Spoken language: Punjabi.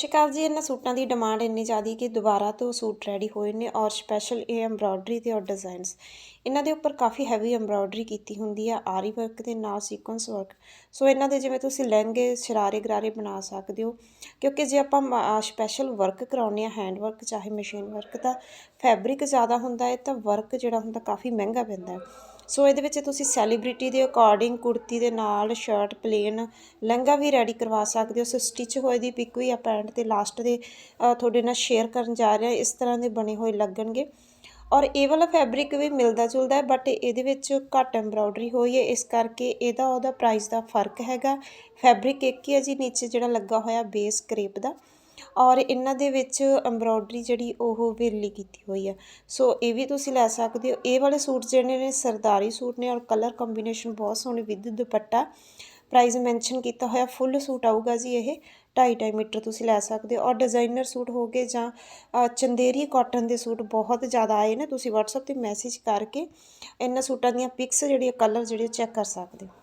ਸ਼੍ਰੀ ਅਕਾਲ ਜੀ। ਇਹਨਾਂ ਸੂਟਾਂ ਦੀ ਡਿਮਾਂਡ ਇੰਨੀ ਜ਼ਿਆਦੀ ਕਿ ਦੁਬਾਰਾ ਤੋਂ ਸੂਟ ਰੈਡੀ ਹੋਏ ਨੇ ਔਰ ਸਪੈਸ਼ਲ ਇਹ ਐਮਬ੍ਰੋਇਡਰੀ ਤੇ ਔਰ ਡਿਜ਼ਾਈਨਸ ਇਹਨਾਂ ਦੇ ਉੱਪਰ ਕਾਫੀ ਹੈਵੀ ਐਮਬ੍ਰੋਇਡਰੀ ਕੀਤੀ ਹੁੰਦੀ ਆ, ਆਰੀ ਵਰਕ ਦੇ ਨਾਲ ਸੀਕੁਐਂਸ ਵਰਕ ਸੋ ਇਹਨਾਂ ਦੇ ਜਿਵੇਂ ਤੁਸੀਂ ਲਹਿੰਗੇ, ਸ਼ਰਾਰੇ ਗਰਾਰੇ ਬਣਾ ਸਕਦੇ ਹੋ। ਕਿਉਂਕਿ ਜੇ ਆਪਾਂ ਸਪੈਸ਼ਲ ਵਰਕ ਕਰਾਉਂਦੇ ਆ ਹੈਂਡ ਵਰਕ ਚਾਹੇ ਮਸ਼ੀਨ ਵਰਕ ਤਾਂ ਫੈਬਰਿਕ ਜ਼ਿਆਦਾ ਹੁੰਦਾ ਹੈ ਤਾਂ ਵਰਕ ਜਿਹੜਾ ਹੁੰਦਾ ਕਾਫੀ ਮਹਿੰਗਾ ਪੈਂਦਾ ਹੈ। ਸੋ ਇਹਦੇ ਵਿੱਚ ਤੁਸੀਂ ਸੈਲੀਬ੍ਰਿਟੀ ਦੇ ਅਕੋਰਡਿੰਗ ਕੁੜਤੀ ਦੇ ਨਾਲ ਸ਼ਰਟ ਪਲੇਨ ਲਹਿੰਗਾ ਵੀ ਰੈਡੀ ਕਰਵਾ ਸਕਦੇ ਹੋ। ਸੋ ਸਟਿਚ ਹੋਏ ਦੀ ਪਿਕ ਵੀ ਆਪਾਂ ਐਂਡ ਤੇ ਲਾਸਟ ਦੇ ਤੁਹਾਡੇ ਨਾਲ ਸ਼ੇਅਰ ਕਰਨ ਜਾ ਰਹੇ ਹਾਂ। ਇਸ ਤਰ੍ਹਾਂ ਦੇ ਬਣੇ ਹੋਏ ਲੱਗਣਗੇ। ਔਰ ਇਹ ਵਾਲਾ ਫੈਬਰਿਕ ਵੀ ਮਿਲਦਾ ਜੁਲਦਾ ਹੈ ਬਟ ਇਹਦੇ ਵਿੱਚ ਘੱਟ ਐਮਬ੍ਰੋਇਡਰੀ ਹੋਈ ਹੈ। ਇਸ ਕਰਕੇ ਇਹਦਾ ਉਹਦਾ ਪ੍ਰਾਈਸ ਦਾ ਫ਼ਰਕ ਹੈਗਾ। ਫੈਬਰਿਕ ਇੱਕ ਹੀ ਹੈ ਜੀ, ਨੀਚੇ ਜਿਹੜਾ ਲੱਗਾ ਹੋਇਆ ਬੇਸ ਕਰੇਪ ਦਾ। ਔਰ ਇਹਨਾਂ ਦੇ ਵਿੱਚ ਐਮਬ੍ਰੋਇਡਰੀ ਜਿਹੜੀ ਉਹ ਵੇਲੀ ਕੀਤੀ ਹੋਈ ਆ। ਸੋ ਇਹ ਵੀ ਤੁਸੀਂ ਲੈ ਸਕਦੇ ਹੋ। ਇਹ ਵਾਲੇ ਸੂਟ ਜਿਹੜੇ ਨੇ, ਸਰਦਾਰੀ ਸੂਟ ਨੇ ਔਰ ਕਲਰ ਕੰਬੀਨੇਸ਼ਨ ਬਹੁਤ ਸੋਹਣੀ ਵਿਦ ਦੁਪੱਟਾ। ਪ੍ਰਾਈਸ ਮੈਂਸ਼ਨ ਕੀਤਾ ਹੋਇਆ ਫੁੱਲ ਸੂਟ ਆਊਗਾ ਜੀ ਇਹ। 2.5 ਮੀਟਰ ਤੁਸੀਂ ਲੈ ਸਕਦੇ ਹੋ। ਔਰ ਡਿਜ਼ਾਈਨਰ ਸੂਟ ਹੋ ਗਏ ਜਾਂ ਚੰਦੇਰੀ ਕਾਟਨ ਦੇ ਸੂਟ ਬਹੁਤ ਜ਼ਿਆਦਾ ਆਏ ਨੇ। ਤੁਸੀਂ WhatsApp ਤੇ ਮੈਸੇਜ ਕਰਕੇ ਇਹਨਾਂ ਸੂਟਾਂ ਦੀਆਂ ਪਿਕਸ ਜਿਹੜੀ ਕਲਰ ਜਿਹੜੇ ਚੈੱਕ ਕਰ ਸਕਦੇ ਹੋ।